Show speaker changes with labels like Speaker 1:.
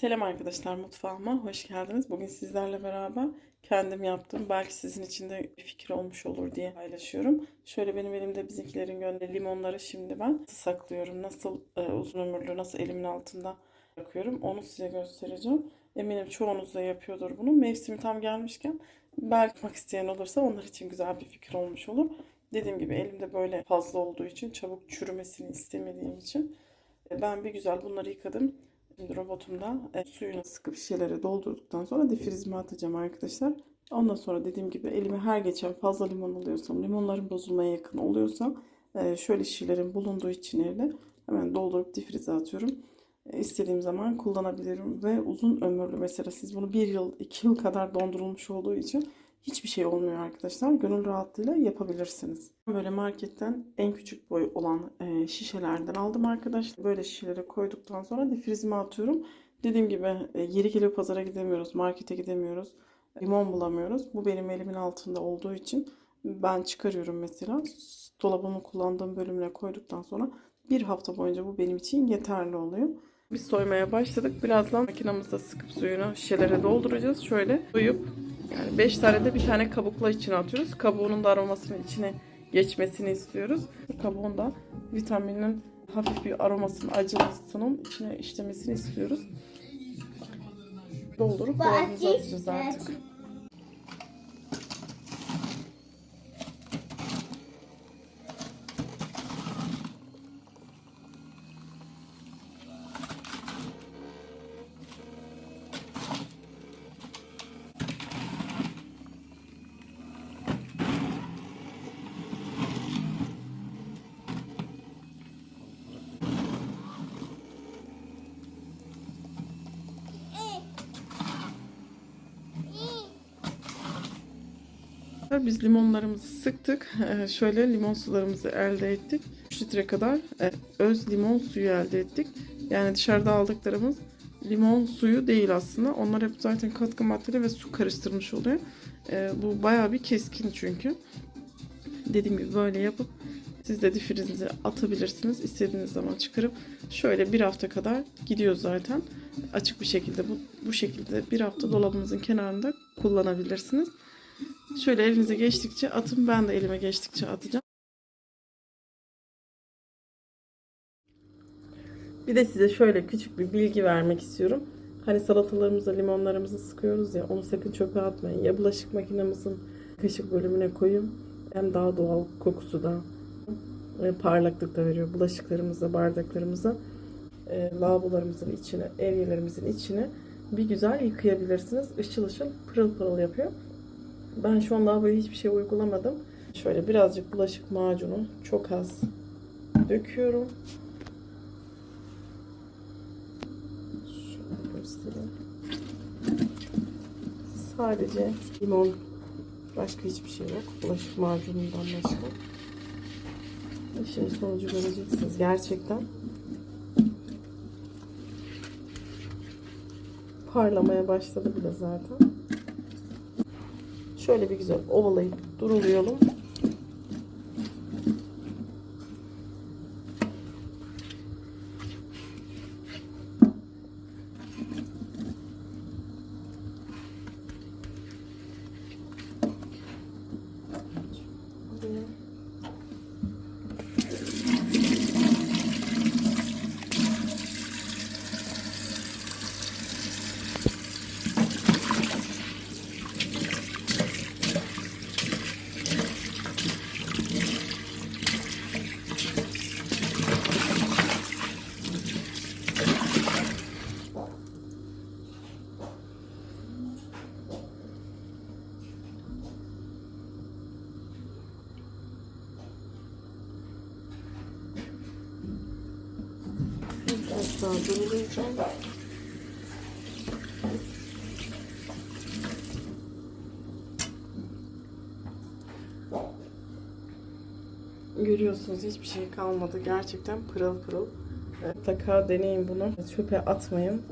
Speaker 1: Selam arkadaşlar mutfağıma hoş geldiniz. Bugün sizlerle beraber kendim yaptım. Belki sizin için de bir fikir olmuş olur diye paylaşıyorum. Şöyle benim elimde bizimkilerin gönderdiği limonları şimdi ben saklıyorum. Nasıl e, uzun ömürlü, nasıl elimin altında bırakıyorum onu size göstereceğim. Eminim çoğunuz da yapıyordur bunu. Mevsimi tam gelmişken belki yapmak isteyen olursa onlar için güzel bir fikir olmuş olur. Dediğim gibi elimde böyle fazla olduğu için çabuk çürümesini istemediğim için e, ben bir güzel bunları yıkadım. Robotumda e, suyunu sıkıp şişelere doldurduktan sonra difrizime atacağım arkadaşlar. Ondan sonra dediğim gibi elime her geçen fazla limon alıyorsam, limonların bozulmaya yakın oluyorsa e, şöyle şişelerin bulunduğu için evde hemen doldurup difrize atıyorum. E, istediğim zaman kullanabilirim ve uzun ömürlü mesela siz bunu bir yıl, iki yıl kadar dondurulmuş olduğu için hiçbir şey olmuyor arkadaşlar. Gönül rahatlığıyla yapabilirsiniz. Böyle marketten en küçük boy olan e, şişelerden aldım arkadaşlar. Böyle şişelere koyduktan sonra difrizime atıyorum. Dediğim gibi e, yeri geliyor pazara gidemiyoruz, markete gidemiyoruz. Limon bulamıyoruz. Bu benim elimin altında olduğu için ben çıkarıyorum mesela. Dolabımı kullandığım bölümüne koyduktan sonra bir hafta boyunca bu benim için yeterli oluyor. Biz soymaya başladık. Birazdan makinamızda sıkıp suyunu şişelere dolduracağız. Şöyle soyup yani 5 tane de bir tane kabukla içine atıyoruz. Kabuğunun da aromasının içine geçmesini istiyoruz. Kabuğun da vitaminin hafif bir aromasının, acılısının içine işlemesini istiyoruz. Doldurup dolabımıza atacağız artık. Biz limonlarımızı sıktık. Ee, Şöyle limon sularımızı elde ettik. 3 litre kadar e, öz limon suyu elde ettik. Yani dışarıda aldıklarımız limon suyu değil aslında. Onlar hep zaten katkı maddeleri ve su karıştırmış oluyor. Ee, Bu bayağı bir keskin çünkü. Dediğim gibi böyle yapıp siz de difrizinize atabilirsiniz. İstediğiniz zaman çıkarıp şöyle bir hafta kadar gidiyor zaten. Açık bir şekilde bu, bu şekilde bir hafta dolabınızın kenarında kullanabilirsiniz. Şöyle elinize geçtikçe atın. Ben de elime geçtikçe atacağım. Bir de size şöyle küçük bir bilgi vermek istiyorum. Hani salatalarımıza limonlarımızı sıkıyoruz ya onu sakın çöpe atmayın. Ya bulaşık makinemizin kaşık bölümüne koyun. Hem daha doğal kokusu da e, parlaklık da veriyor. Bulaşıklarımıza, bardaklarımıza, e, lavabolarımızın içine, evyelerimizin içine bir güzel yıkayabilirsiniz. Işıl ışıl pırıl pırıl yapıyor. Ben şu an lavaboya hiçbir şey uygulamadım. Şöyle birazcık bulaşık macunu çok az döküyorum. Şöyle göstereyim. Sadece limon başka hiçbir şey yok. Bulaşık macunundan başka. Şimdi sonucu göreceksiniz gerçekten. Parlamaya başladı bile zaten. Şöyle bir güzel ovalayıp durulayalım. Daha durulayacağım. Görüyorsunuz hiçbir şey kalmadı. Gerçekten pırıl pırıl. Mutlaka deneyin bunu. Çöpe atmayın.